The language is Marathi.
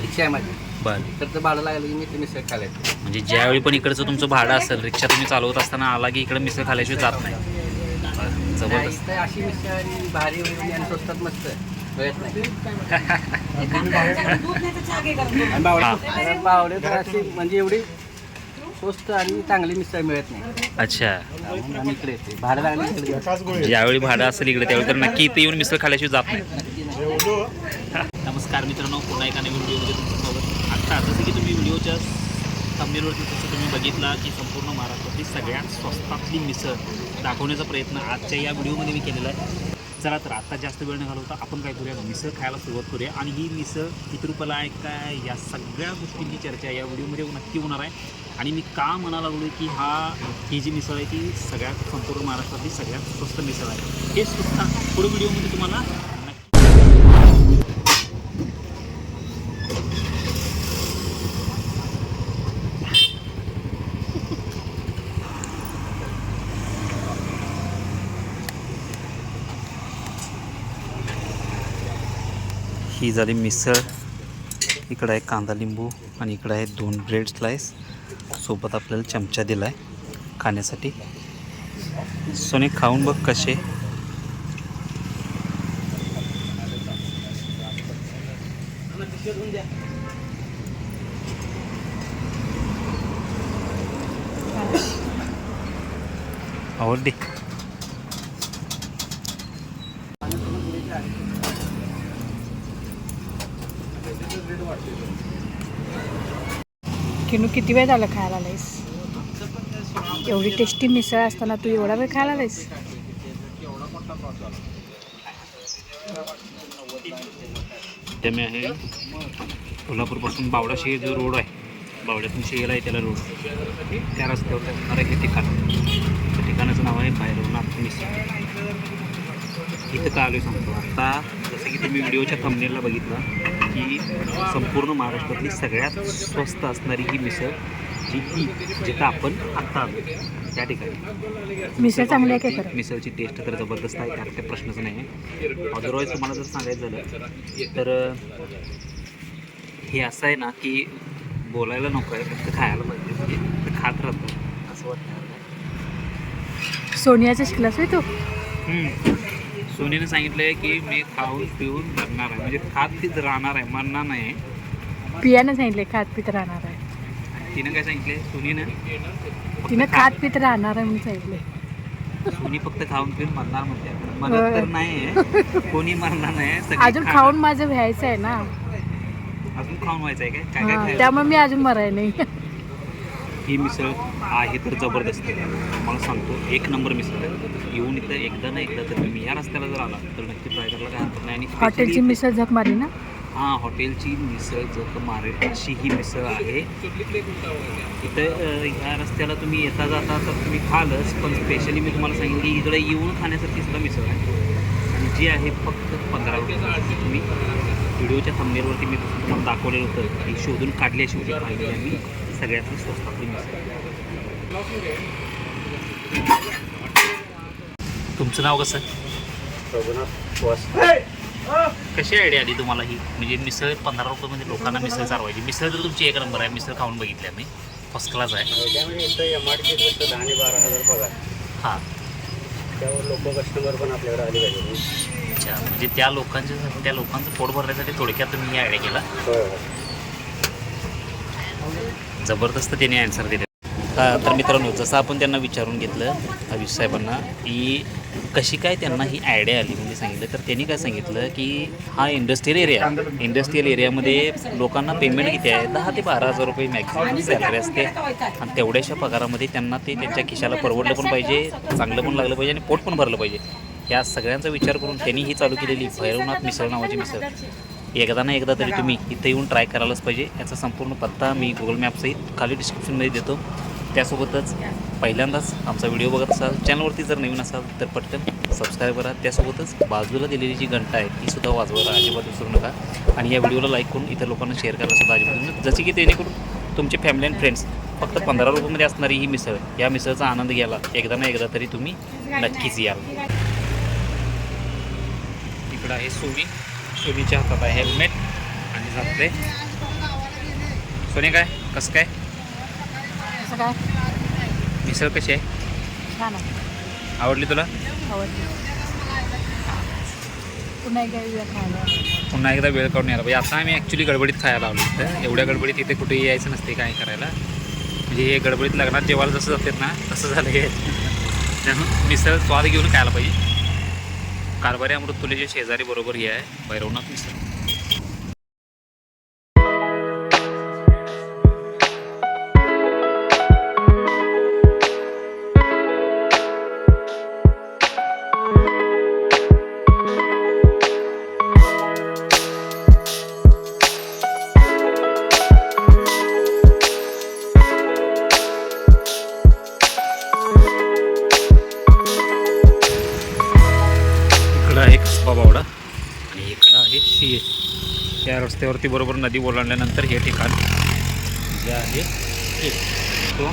रिक्षा आहे माझी बर. तर भाडं लागलं की मी ते मिसळ खायला म्हणजे ज्यावेळी पण इकडचं तुमचं भाडं असेल रिक्षा तुम्ही चालवत असताना आला की इकडे मिसळ खाल्याशिवाय जात नाही. जबरदस्त. अशी मिसळ भारी आणि स्वस्तात मस्त बावडे तर अशी म्हणजे एवढी स्वस्त आणि चांगली मिसळ मिळत नाही. अच्छा. म्हणून आम्ही इकडे येते भाडं लागलं इकडे. येतो. ज्यावेळी भाडं असेल इकडे त्यावेळी तर नक्की इथे येऊन मिसळ खाल्याशिवाय जात नाही. नमस्कार मित्रांनो पुन्हा एका नवीन व्हिडिओमध्ये तुमचं स्वागत. आता जसं की तुम्ही व्हिडिओच्या थंबनेलवरती जसं तुम्ही बघितला की संपूर्ण महाराष्ट्रातली सगळ्यात स्वस्तातली मिसळ दाखवण्याचा प्रयत्न आजच्या या व्हिडिओमध्ये मी केलेला आहे. चला तर आत्ता जास्त वेळ न घालवता आपण काय करूया? मिसळ खायला सुरुवात करूया. आणि ही मिसळ किती रुपयाला आहे काय? या सगळ्या गोष्टींची चर्चा या व्हिडिओमध्ये नक्की होणार आहे. आणि मी का म्हणा लागलो की हा ही जी मिसळ आहे ती सगळ्यात संपूर्ण महाराष्ट्रातली सगळ्यात स्वस्त मिसळ आहे. हे सुद्धा पुढे व्हिडिओमध्ये तुम्हाला नक्की ही झाली मिसळ. इकडं आहे कांदा लिंबू आणि इकडं आहे दोन ब्रेड स्लाईस सोबत आपल्याला चमचा दिला आहे खाण्यासाठी. सोने खाऊन बघ कसे. आवडली? किनू किती वेळ झालं खायला आलायस? एवढी टेस्टी मिसळ असताना तू एवढा वेळ खायला आलायस? ते मी आहे कोल्हापूरपासून बावडा शेर जो रोड आहे बावड्यातून शेर आहे त्याला रोड. त्या रस्त्यावर असणार आहे हे ठिकाण. त्या ठिकाणाचं नाव आहे भैरवनाथ मिसळ. इथं का आलो सांगतो. आता जसं की तुम्ही व्हिडिओच्या थंबनेलला बघितलं की संपूर्ण महाराष्ट्रातली सगळ्यात स्वस्त असणारी ही मिसळ जी ही जिथं आपण आत्ता आलो त्या ठिकाणी. मिसळ चांगली आहे खरं? मिसळची टेस्ट तर जबरदस्त आहे त्यात काही प्रश्नच नाही आहे. अदरवाईज तुम्हाला जर सांगायचं झालं तर हे असं आहे ना की बोलायला नको आहे फक्त खायला पाहिजे म्हणजे फक्त खात राहतं असं वाटतं सोनियाचा शिकलास होय तू. सोनीने सांगितलं आहे की मी खाऊन पिऊन मरणार आहे. म्हणजे खात पीत राहणार आहे मरणार नाही. पियानं सांगितले खात पित राहणार आहे. तिनं काय सांगितले सोनीनं? तिनं खात पित राहणार आहे म्हणून सांगितले सोनी फक्त खाऊन पिऊन मरणार म्हणते. मरत तर नाही आहे कोणी मरणार नाही सगळी अजून खाणार. खाऊन माझं व्हायचं आहे ना. अजून खाऊन व्हायचं आहे काय? काय काय हा, खायचं? त्यामुळे मी अजून मराय नाही. ही मिसळ आहे तर जबरदस्त. मला सांगतो एक नंबर मिसळ आहे. येऊन इथं एकदा ना एकदा तर तुम्ही या रस्त्याला जर आला तर नक्की ट्राय करायला काय हरकत नाही. आणि हॉटेलची specially- मिसळ झक मारी ना? हां हॉटेलची मिसळ जर मारेल अशी ही मिसळ आहे. इथं अं, ह्या रस्त्याला तुम्ही येता जाता तर तुम्ही खालच पण स्पेशली मी तुम्हाला सांगितलं की इकडे येऊन खाण्यासारखी सुद्धा मिसळ आहे. आणि जी आहे फक्त पंधरा रुपये तुम्ही व्हिडिओच्या थंबनेलवरती मी तुम्हाला दाखवलेलं होतं की शोधून काढली अशी होती आम्ही सगळ्यातली स्वस्तातली मिसळ तुमचं नाव कसं? कशी आयडिया आली तुम्हाला ही? म्हणजे मिसळ पंधरा रुपयामध्ये लोकांना मिसळ चालवायची मिसळ तर तुमची एक नंबर आहे. मिसळ खाऊन बघितली आम्ही. फर्स्ट क्लास आहे. दहा आणि बारा हजार पगार हां. त्यावर लोक कस्टमर पण आपल्याकडे आले पाहिजे. अच्छा. म्हणजे त्या लोकांच्या त्या लोकांचं पोट भरण्यासाठी थोडक्यात तुम्ही आयडिया केला. जबरदस्त त्याने आन्सर दिले. तर मित्रांनो जसं आपण त्यांना विचारून घेतलं आयुष साहेबांना की कशी काय त्यांना ही आयडिया आली? म्हणजे सांगितलं तर त्यांनी काय सांगितलं की हा इंडस्ट्रियल एरिया इंडस्ट्रियल एरियामध्ये लोकांना पेमेंट किती आहे? दहा ते बारा हजार रुपये मॅक्झिमम सॅलरी असते. आणि तेवढ्याशा पगारामध्ये त्यांना ते त्यांच्या खिशाला परवडलं पण पाहिजे चांगलं पण लागलं पाहिजे आणि पोट पण भरलं पाहिजे. या सगळ्यांचा विचार करून त्यांनी ही चालू केलेली भैरवनाथ मिसळ नावाची मिसळ. एकदा ना एकदा तरी तुम्ही इथं येऊन ट्राय करायलाच पाहिजे. याचा संपूर्ण पत्ता मी गुगल मॅपसहित खाली डिस्क्रिप्शनमध्ये देतो. त्यासोबतच पहिल्यांदाच आमचा व्हिडिओ बघत असाल चॅनलवरती जर नवीन असाल तर पटकन सबस्क्राईब करा. त्यासोबतच बाजूला दिलेली जी घंटा आहे ती सुद्धा वाजवायला अजिबात विसरू नका. आणि या व्हिडिओला लाईक करून इतर लोकांना शेअर करायला सुद्धा अजिबात. जसे की जेणेकरून तुमचे फॅमिली अँड फ्रेंड्स फक्त पंधरा रुपयामध्ये असणारी ही मिसळ या मिसळचा आनंद घ्यायला एकदा ना एकदा तरी तुम्ही नक्कीच याल. इकडं आहे सोनी. सोनीच्या हातात आहे हेल्मेट आणि जाते सोने काय? कसं काय? काय? मिसळ कशी आहे? छान आहे. आवडली तुला? आवडली. पुन्हा एकदा येऊया खायला. पुन्हा एकदा वेळ काढून यायला पाहिजे. आता आम्ही ॲक्च्युली गडबडीत खायला आलो इथं. एवढ्या गडबडीत इथे कुठेही यायचं नसते काय करायला. म्हणजे हे गडबडीत लग्नात जेवायला जसं जातात ना तसं झालं हे. त्यामुळे मिसळ स्वाद घेऊन खायला पाहिजे. कारभारी अमृत तुलेच्या शेजारी बरोबर हे आहे. भैरवनाथ मिसळ. बाबावडा. आणि इकडं आहे सी शी त्या रस्त्यावरती बरोबर नदी ओलांडल्यानंतर हे ठिकाण जे आहे तो